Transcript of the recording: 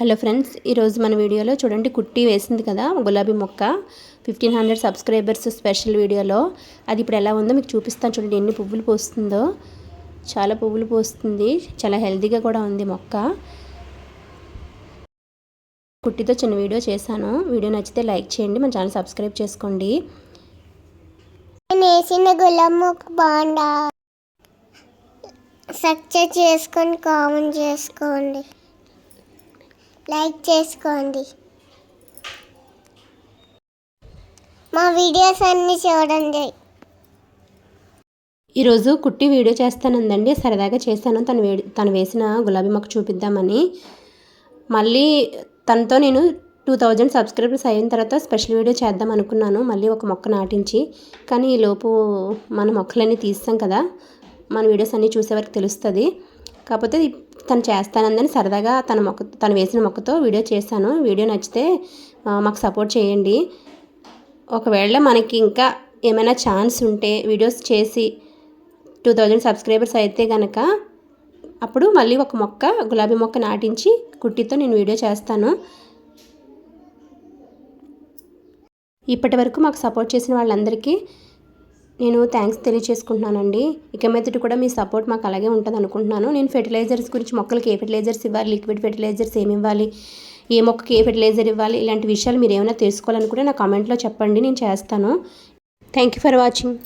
Hello friends ఈరోజు మన వీడియోలో చూడండి కుట్టి వేసింది కదా గులాబీ మొక్క. ఫిఫ్టీన్ హండ్రెడ్ సబ్స్క్రైబర్స్ స్పెషల్ వీడియోలో. అది ఇప్పుడు ఎలా ఉందో మీకు చూపిస్తాను చూడండి ఎన్ని పువ్వులు పోస్తుందో. చాలా పువ్వులు పోస్తుంది చాలా హెల్తీగా కూడా ఉంది మొక్క. కుట్టితో చిన్న వీడియో చేశాను. వీడియో నచ్చితే లైక్ చేయండి మన ఛానల్ సబ్స్క్రైబ్ చేసుకోండి. నేను వేసిన గులాబ్ మొక్క బాగుండా సక్సెస్ చేసుకొని కామెంట్ చేసుకోండి. లైక్ చేసుకోండి. మా వీడియోస్ అన్నీ చూడండి. ఈరోజు కుట్టి వీడియో చేస్తానందండి. సరదాగా చేశాను. తను వే తను వేసిన గులాబీ మొక్క చూపిద్దామని. మళ్ళీ తనతో నేను టూ థౌజండ్ సబ్స్క్రైబర్స్ అయిన తర్వాత స్పెషల్ వీడియో చేద్దాం అనుకున్నాను. మళ్ళీ ఒక మొక్క నాటించి. కానీ ఈ లోపు మన మొక్కలన్నీ తీస్తాం కదా. మన వీడియోస్ అన్నీ చూసే వరకు తెలుస్తుంది. కాకపోతే తను చేస్తానందని సరదాగా తన మొక్క తను వేసిన మొక్కతో వీడియో చేశాను. వీడియో నచ్చితే మాకు సపోర్ట్ చేయండి. ఒకవేళ మనకి ఇంకా ఏమైనా ఛాన్స్ ఉంటే వీడియోస్ చేసి టూ థౌజండ్ సబ్స్క్రైబర్స్ అయితే కనుక అప్పుడు మళ్ళీ ఒక మొక్క గులాబీ మొక్క నాటించి కుట్టితో నేను వీడియో చేస్తాను. ఇప్పటి వరకు మాకు సపోర్ట్ చేసిన వాళ్ళందరికీ నేను థ్యాంక్స్ తెలియచేసుకుంటున్నానండి. ఇక మీదట కూడా మీ సపోర్ట్ మాకు అలాగే ఉంటుంది అనుకుంటున్నాను నేను ఫెర్టిలైజర్స్ గురించి మొక్కలకి ఏ ఫెర్టిలైజర్స్ ఇవ్వాలి? లిక్విడ్ ఫెర్టిలైజర్స్ ఏమి ఇవ్వాలి? ఏ మొక్కకి ఏ ఫెర్టిలైజర్ ఇవ్వాలి? ఇలాంటి విషయాలు మీరు ఏమైనా తెలుసుకోవాలనుకుంటే నా కామెంట్లో చెప్పండి. నేను చేస్తాను. Thank you for watching